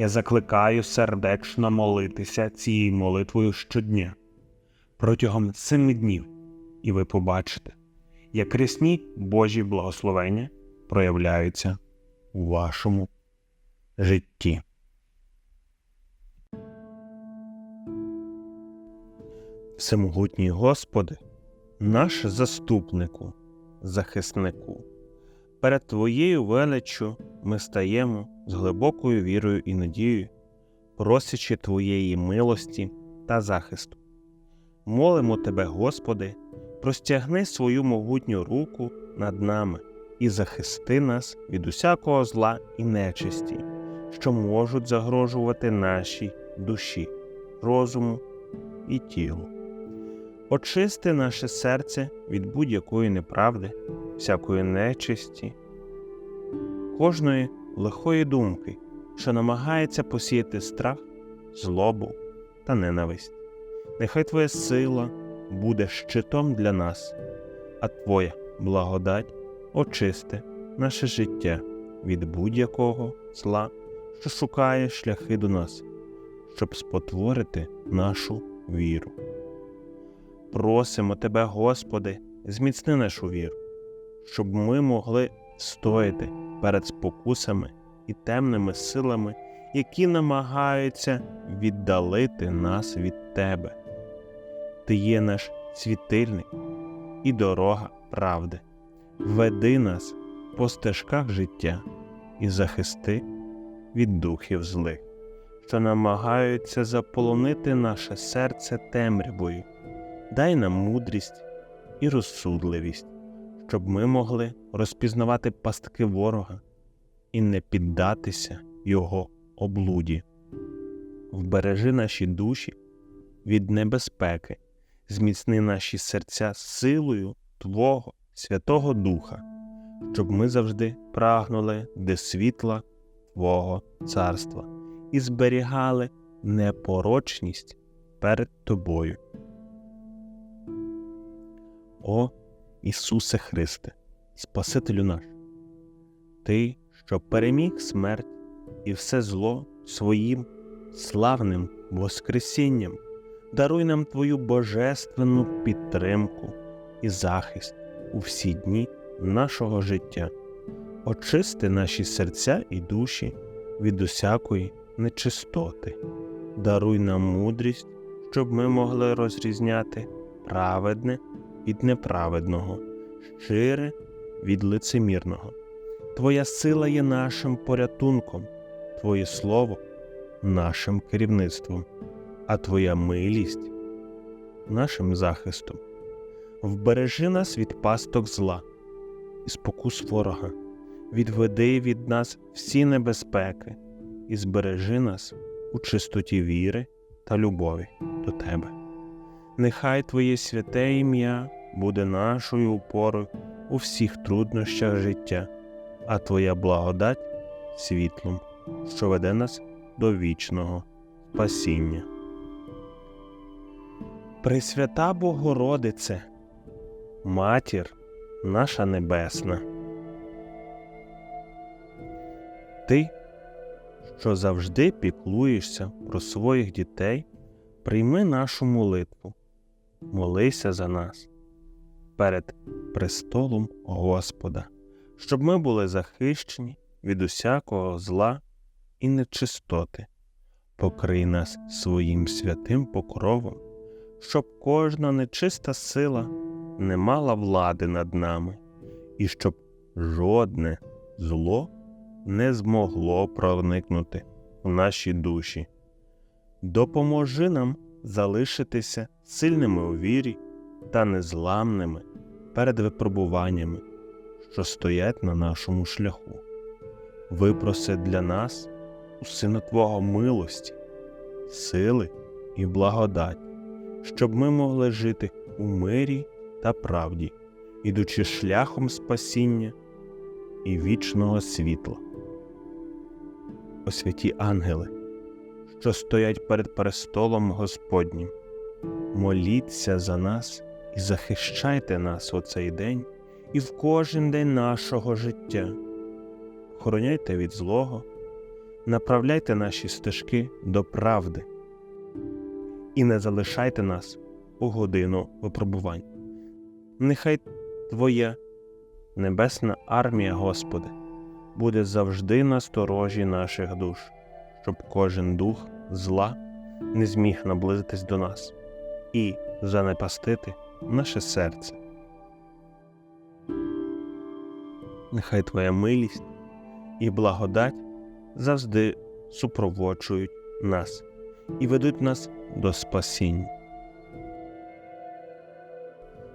Я закликаю сердечно молитися цією молитвою щодня протягом семи днів, і ви побачите, як рясні Божі благословення проявляються у вашому житті. Всемогутній Господи, наш заступнику, захиснику, перед Твоєю величчю ми стаємо з глибокою вірою і надією, просячи Твоєї милості та захисту. Молимо Тебе, Господи, простягни свою могутню руку над нами і захисти нас від усякого зла і нечисті, що можуть загрожувати нашій душі, розуму і тілу. Очисти наше серце від будь-якої неправди, всякої нечисті, кожної лихої думки, що намагається посіяти страх, злобу та ненависть. Нехай Твоя сила буде щитом для нас, а Твоя благодать очисти наше життя від будь-якого зла, що шукає шляхи до нас, щоб спотворити нашу віру. Просимо Тебе, Господи, зміцни нашу віру, щоб ми могли стояти перед спокусами і темними силами, які намагаються віддалити нас від Тебе. Ти є наш світильник і дорога правди. Веди нас по стежках життя і захисти від духів злих, що намагаються заполонити наше серце темрявою. Дай нам мудрість і розсудливість, щоб ми могли розпізнавати пастки ворога і не піддатися його облуді. Вбережи наші душі від небезпеки, зміцни наші серця силою Твого Святого Духа, щоб ми завжди прагнули до світла Твого Царства і зберігали непорочність перед Тобою. Ісусе Христе, Спасителю наш, Ти, що переміг смерть і все зло своїм славним Воскресінням, даруй нам Твою божественну підтримку і захист у всі дні нашого життя, очисти наші серця і душі від усякої нечистоти, даруй нам мудрість, щоб ми могли розрізняти праведне від неправедного, щире від лицемірного. Твоя сила є нашим порятунком, Твоє Слово нашим керівництвом, а Твоя милість нашим захистом. Вбережи нас від пасток зла і спокус ворога, відведи від нас всі небезпеки і збережи нас у чистоті віри та любові до Тебе. Нехай Твоє святе ім'я буде нашою опорою у всіх труднощах життя, а Твоя благодать світлом, що веде нас до вічного спасіння. Пресвята Богородице, Матір наша Небесна. Ти, що завжди піклуєшся про своїх дітей, прийми нашу молитву, молися за нас перед престолом Господа, щоб ми були захищені від усякого зла і нечистоти. Покрий нас своїм святим покровом, щоб кожна нечиста сила не мала влади над нами, і щоб жодне зло не змогло проникнути в наші душі. Допоможи нам залишитися сильними у вірі та незламними перед випробуваннями, що стоять на нашому шляху. Випроси для нас у Сина Твого милості, сили і благодать, щоб ми могли жити у мирі та правді, ідучи шляхом спасіння і вічного світла. О святі ангели, що стоять перед престолом Господнім, моліться за нас і захищайте нас у цей день і в кожен день нашого життя. Охороняйте від злого, направляйте наші стежки до правди і не залишайте нас у годину випробувань. Нехай Твоя небесна армія, Господи, буде завжди на сторожі наших душ, щоб кожен дух зла не зміг наблизитись до нас і занепастити наше серце. Нехай Твоя милість і благодать завжди супроводжують нас і ведуть нас до спасіння.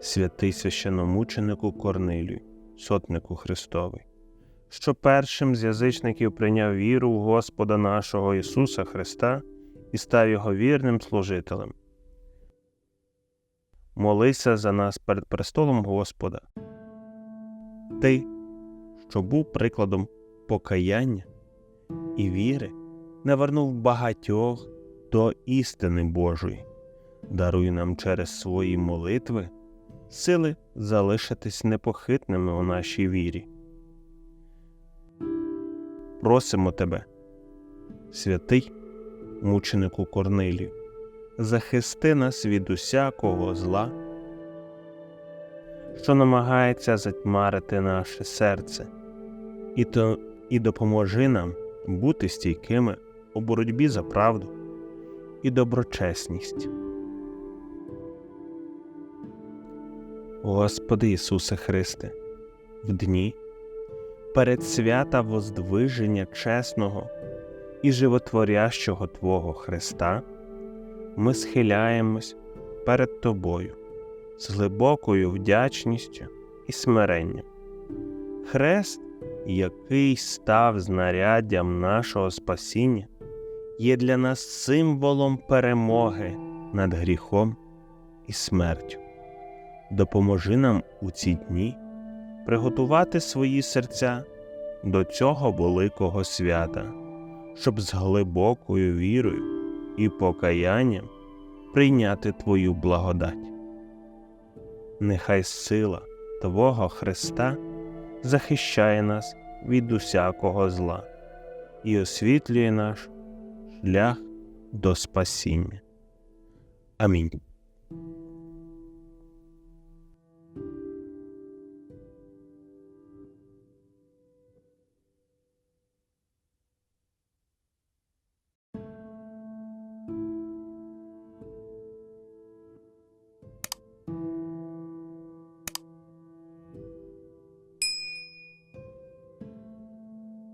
Святий священомученику Корнилію, сотнику Христовий, що першим з язичників прийняв віру в Господа нашого Ісуса Христа і став Його вірним служителем. Молися за нас перед престолом Господа. Ти, що був прикладом покаяння і віри, навернув багатьох до істини Божої, даруй нам через свої молитви сили залишитись непохитними у нашій вірі. Просимо тебе, святий мученику Корнилію, захисти нас від усякого зла, що намагається затьмарити наше серце, і, то, і допоможи нам бути стійкими у боротьбі за правду і доброчесність. Господи Ісусе Христе, в дні перед свята воздвиження чесного і животворящого Твого Христа, ми схиляємось перед Тобою з глибокою вдячністю і смиренням. Хрест, який став знаряддям нашого спасіння, є для нас символом перемоги над гріхом і смертю. Допоможи нам у ці дні приготувати свої серця до цього великого свята, щоб з глибокою вірою і покаянням прийняти Твою благодать. Нехай сила Твого Христа захищає нас від усякого зла і освітлює наш шлях до спасіння. Амінь.